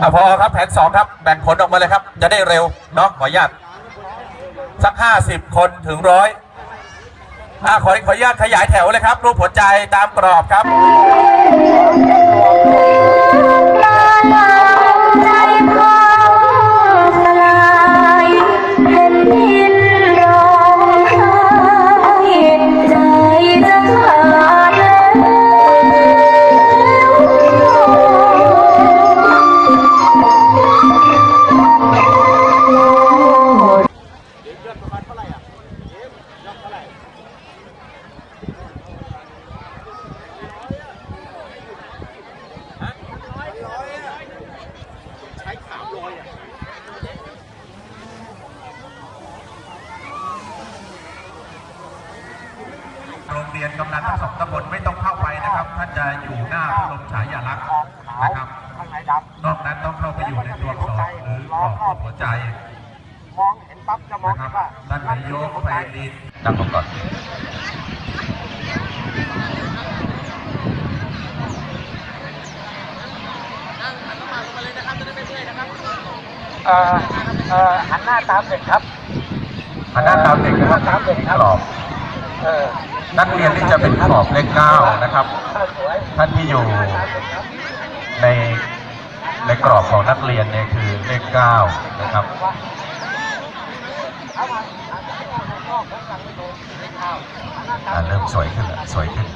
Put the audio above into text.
อะพอครับแผนสองครับแบ่งผลออกมาเลยครับ จะได้เร็วเนาะขออนุญาตสักห้าสิบคนถึงร้อยอะขอขออนุญาตขยายแถวเลยครับ รูปหัวใจตามกรอบครับ รงเรียนกำนันทั้งสองตำบลไม่ต้องเข้าไปนะครับ ท่านจะอยู่หน้าพระบรมฉายาลักษณ์นะครับข้างในดนอกนั้นต้องเข้าไปอยู่ในตัวอักษรหรือกรอบรูปหัวใจำมองเห็นปั๊บจะมองนะครับว่าท่านนายกไปดินนั่งลงก่อนเอ่อเอ่อหันหน้าตามเด็กครับหันหน้าตามเด็กนะครับตามเด็กครับกรอบเออ นักเรียนที่จะเป็นขอบเลขเก้านะครับ ท่านที่อยู่ในในกรอบของนักเรียนเนี่ยคือเลขเก้านะครับอ่าเริ่มสวยขึ้นแล้วสวยขึ้น